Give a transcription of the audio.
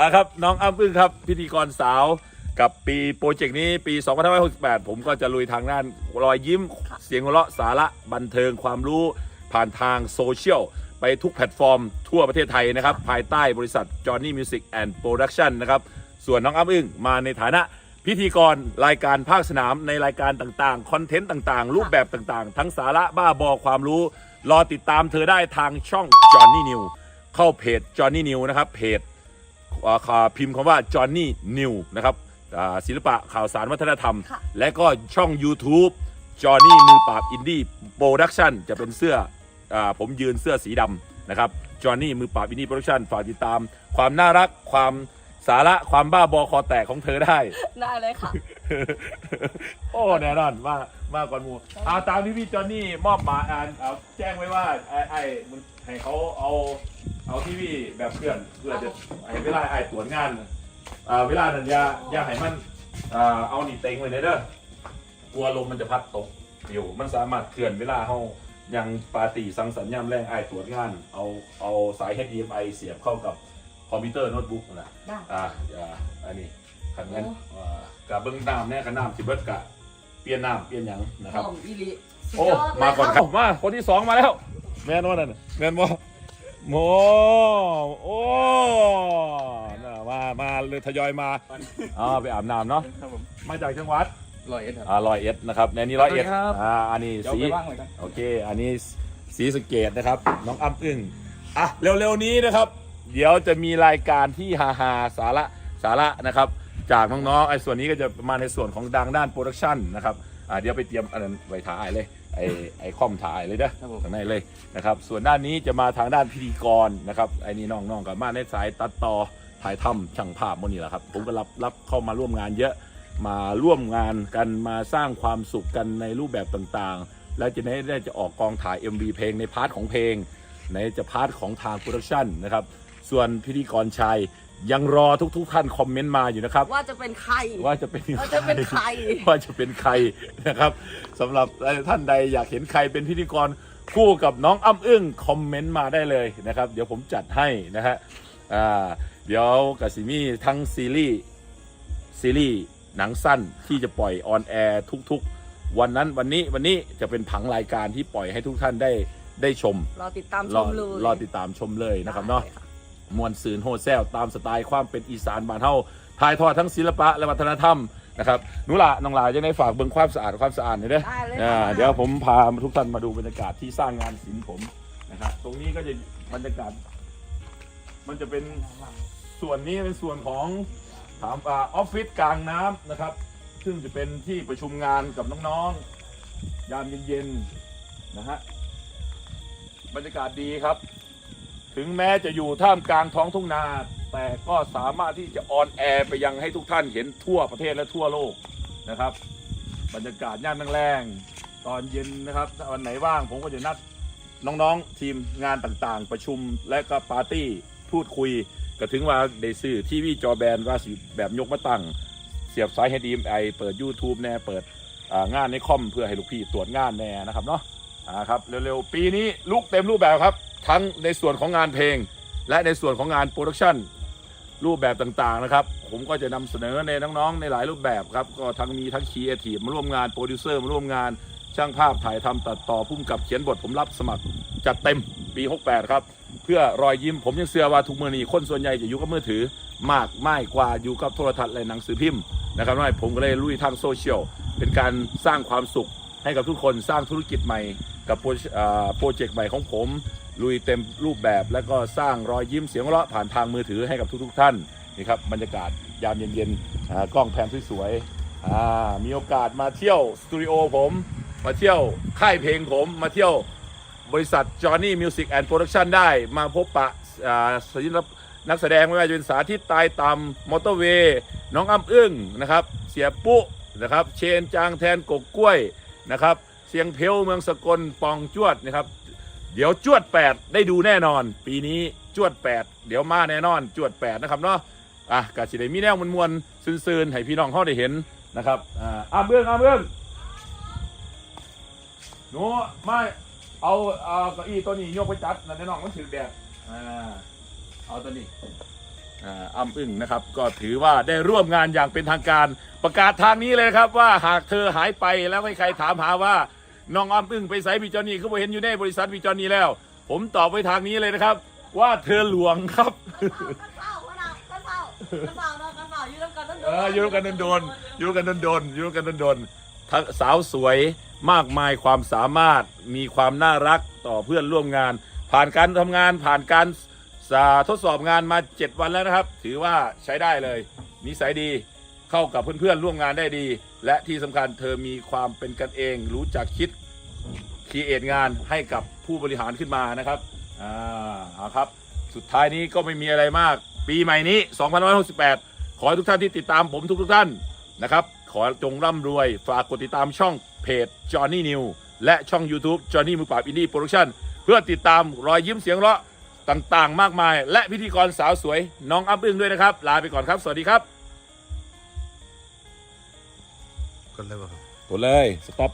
อะครับน้องอ้ำอึ้งครับ พิธีกรสาวกับปีโปรเจกต์นี้ปี 2568 ผมก็จะลุยทางด้านรอยยิ้มเสียงหัวเราะสาระบันเทิงความรู้ผ่านทางโซเชียล ไปทุกแพลตฟอร์มทั่วประเทศไทยนะครับ ภายใต้บริษัท Johnny Music and Production นะครับ ส่วนน้องอ้ำอึ้งมาในฐานะพิธีกรรายการภาคสนามในรายการต่างๆ คอนเทนต์ต่างๆ รูปแบบต่างๆ ทั้งสาระบ้าบอความรู้ รอติดตามเธอได้ทางช่อง Johnny New เข้าเพจ Johnny New นะครับเพจ พิมพ์คำว่า Johnny New นะครับอ่าศิลปะข่าวสารวัฒนธรรมค่ะและก็ช่อง YouTube Johnny มือปราบอินดี้โปรดักชันจะเป็นเสื้ออาผมยืนเสื้อสีดำนะครับ Johnny มือปราบอินดี้โปรดักชันฝากติดตาม ความน่ารักความสาระความบ้าบอคอแตกของเธอได้ ได้เลยค่ะ โอ้แน่นอนมากมากกว่าหมูอาตามที่พี่จอห์นนี่มอบหมายอ่านเอาแจ้งไว้ว่าไอ้ไอ้มันให้เขาเอา เอาที่พี่แบบเพื่อนเพื่อจะให้เวลาไอ้ตรวจงานอ่าเวลานั้นอย่าอย่าให้มันอ่าเอานี่เต็งไว้เลยเด้อกลัวลมมันจะพัดตกอยู่มันสามารถเคลื่อนเวลาเขายังปาร์ตี้สังสรรค์ยามแรงไอ้ตรวจงาน เอาเอาสาย HDMI เสียบเข้ากับคอมพิวเตอร์โน้ตบุ๊กนั่นแหละได้ อ่าอ่าอันนี้ขันเงินโอ้ อ่ากะเบิ้งน้ำเนี่ยขันน้ำสิเบิดกะเปลี่ยนน้ำเปลี่ยนหยังนะครับ หอมอีหลีสุดโอ้ยอดเลยมาก่อนคครัรับบมาคนที่สองมาแล้ว แม่นว่านั่นน่ะแม่นว่า โมโอ้น่ะมามาเลยทยอยมาอ่าไปอาบน้ำเนาะครับผมมาจากจังหวัดร้อยเอ็ดครับ อ่าร้อยเอ็ดนะครับในนี้ร้อยเอ็ดสวัสดีครับ อ่าอันนี้เดี๋ยวสีไปว่างเลยกันโอเคอันนี้สีสะเกตนะครับ น้องอ้ำอึ้งอะเร็วๆนี้นะครับ เดี๋ยวจะมีรายการที่ฮาฮาสาระสาระนะครับ จากน้องๆไอ้ส่วนนี้ก็จะมาในส่วนของดังด้านโปรดักชันนะครับอ่าเดี๋ยวไปเตรียมอันนั้นไว้ถ่ายเลย ไอ้ไอ้คอมถ่ายเลยเด้อครับผม ข้างในเลยนะครับ ส่วนด้านนี้จะมาทางด้านพิธีกรนะครับไอ้นี่น้องๆกับมาในสายตัดต่อถ่ายทำช่างภาพโมนี่แหละครับ ผมก็รับรับเข้ามาร่วมงานเยอะ มาร่วมงานกันมาสร้างความสุขกันในรูปแบบต่างๆ และจะได้ได้จะออกกองถ่าย MV เพลงในพาร์ทของเพลง ในจะพาร์ทของทางโปรดักชันนะครับ ส่วนพิธีกรชาย ยังรอทุกๆท่านคอมเมนต์มาอยู่นะครับ ว่าจะเป็นใคร ว่าจะเป็นว่าจะเป็นใคร ว่าจะเป็นใครนะครับสำหรับท่านใดอยากเห็นใครเป็นพิธีกรคู่กับน้องอ้ำอึ้งคอมเมนต์มาได้เลยนะครับ เดี๋ยวผมจัดให้นะฮะอ่าเดี๋ยวกับซิมี่ทั้งซีรีส์ซีรีส์หนังสั้นที่จะปล่อยออนแอร์ทุกๆ วันนั้นวันนี้วันนี้จะเป็นผังรายการที่ปล่อยให้ทุกท่านได้ได้ชม รอติดตามชรอมเลยรอติดตามชมเลยนะครับเนาะได้ค่ มวลซืนโฮแซลตามสไตล์ความเป็นอีสานบ้านเฮาถ่ายทอดทั้งศิลปะและวัฒนธรรมนะครับหนุละน้องหลาจะได้ฝากเบิ่งความสะอาดความสะอาดหน่อยเด้อได้เลยอ่าค่ะเดี๋ยวผมพาทุกท่านมาดูบรรยากาศที่สร้างงานศิลป์ผมนะครับตรงนี้ก็จะบรรยากาศ มันจะเป็นส่วนนี้เป็นส่วนของถามอ่าออฟฟิศกลางน้ำนะครับ ซึ่งจะเป็นที่ประชุมงานกับน้องๆยามเย็นๆนะฮะบรรยากาศดีครับ ถึงแม้จะอยู่ท่ามกลางท้องทุ่งนา แต่ก็สามารถที่จะออนแอร์ไปยังให้ทุกท่านเห็นทั่วประเทศและทั่วโลกนะครับ บรรยากาศย่ามแรงๆตอนเย็นนะครับวันไหนว่างผมก็จะนัดน้องๆทีมงานต่างๆ ประชุมและก็ปาร์ตี้พูดคุยก็ถึงว่าได้ซื้อทีวีจอแบนว่าสิแบบยกมาตั้ง เสียบสาย HDMI เปิด YouTube แน่เปิดงานในคอมเพื่อให้ลูกพี่ตรวจงานแน่นะครับเนาะอ่าครับเร็วๆ ปีนี้ลุกเต็มรูปแบบครับ ทั้งในส่วนของงานเพลง และในส่วนของงานโปรดักชันรูปแบบต่างๆนะครับ ผมก็จะนำเสนอในน้องๆในหลายรูปแบบครับ ก็ทั้งมีทั้งครีเอทีฟมาร่วมงานโปรดิวเซอร์มาร่วมงาน ช่างภาพถ่ายทำตัดต่อพุ่มกับเขียนบทผมรับสมัคร จัดเต็มปี 68 ครับ เพื่อรอยยิ้มผมยังเชื่อว่าทุกมือนีคนส่วนใหญ่จะอยู่กับมือถือ มากไม่กว่าอยู่กับโทรทัศน์และหนังสือพิมพ์นะครับน้อยผมก็เลยลุยทางโซเชียลเป็นการสร้างความสุขให้กับทุกคนสร้างธุรกิจใหม่กับโปรเจกต์ใหม่ของผม ลุยเต็มรูปแบบแล้วก็สร้างรอยยิ้มเสียงหัวเราะผ่านทางมือถือให้กับทุกๆท่านนี่ครับบรรยากาศยามเย็นๆกล้องแพนสวยๆมีโอกาสมาเที่ยวสตูดิโอผมมาเที่ยวค่ายเพลงผมมาเที่ยวบริษัท Johnny Music and Production ได้มาพบปะศิลปนักแสดงไม่ว่าจะเป็นสาธิตตายตำมอเตอร์เวย์น้องอ้ำอึ้งนะครับ เสียปุ๊นะครับ เชนจางแทนกกกล้วยนะครับ เสียงเพลวเมืองสกลปองจวดนะครับ เดี๋ยวจวด 8 ได้ดูแน่นอน ปีนี้จวด 8 เดี๋ยวมาแน่นอนจวด 8 นะครับเนาะอะกาสิได้มีแนวมวลๆซื่นๆให้พี่น้องเขาได้เห็นนะครับอ่าอ้ำเอื้องอ้ำเอื้องหนูไม่เอาเอาเก้าอี้ตัวนี้ยกไปจัดนั่นแน่นอนมันถือแบบอ่าเอาตัวนี้อ่าอ้ำอึ้งนะครับ ก็ถือว่าได้ร่วมงานอย่างเป็นทางการ ประกาศทางนี้เลยครับว่าหากเธอหายไปแล้วให้ใครถามหาว่า น้องอ้ำอึ้งไปไซบีจอนี่เขาบอกเห็นอยู่ในบริษัทบีจอนี่แล้ว ผมตอบไปทางนี้เลยนะครับ ว่าเธอหลวงครับกันเฝ้าพนักกันเฝ้ากันเฝ้าเนาะกันเฝ้าอยู่ร่วมกันเอออยู่ร่วมกันโดนๆอยู่ร่วมกันโดนๆอยู่ร่วมกันโดนๆทั้งสาวสวยมากมายความสามารถมีความน่ารักต่อเพื่อนร่วมงาน ผ่านการทำงานผ่านการสาทดสอบงานมา 7 วันแล้วนะครับ ถือว่าใช้ได้เลย นิสัยดี เข้ากับเพื่อนๆร่วมงานได้ดี และที่สำคัญเธอมีความเป็นกันเอง รู้จักคิดคีเอทงานให้กับผู้บริหารขึ้นมานะครับอ่าครับ สุดท้ายนี้ก็ไม่มีอะไรมาก ปีใหม่นี้2568 ขอให้ทุกท่านที่ติดตามผมทุกๆท่านนะครับ ขอจงร่ำรวย ฝากกดติดตามช่องเพจ Johnny New และช่อง YouTube Johnny มือปราบอินดี้โปรดักชั่นเพื่อติดตามรอยยิ้มเสียงเราะต่างๆ มากมาย และพิธีกรสาวสวยน้องอัพอึ้งด้วยนะครับ ลาไปก่อนครับ สวัสดีครับ กันเลยวะครับกดเลย สต็อป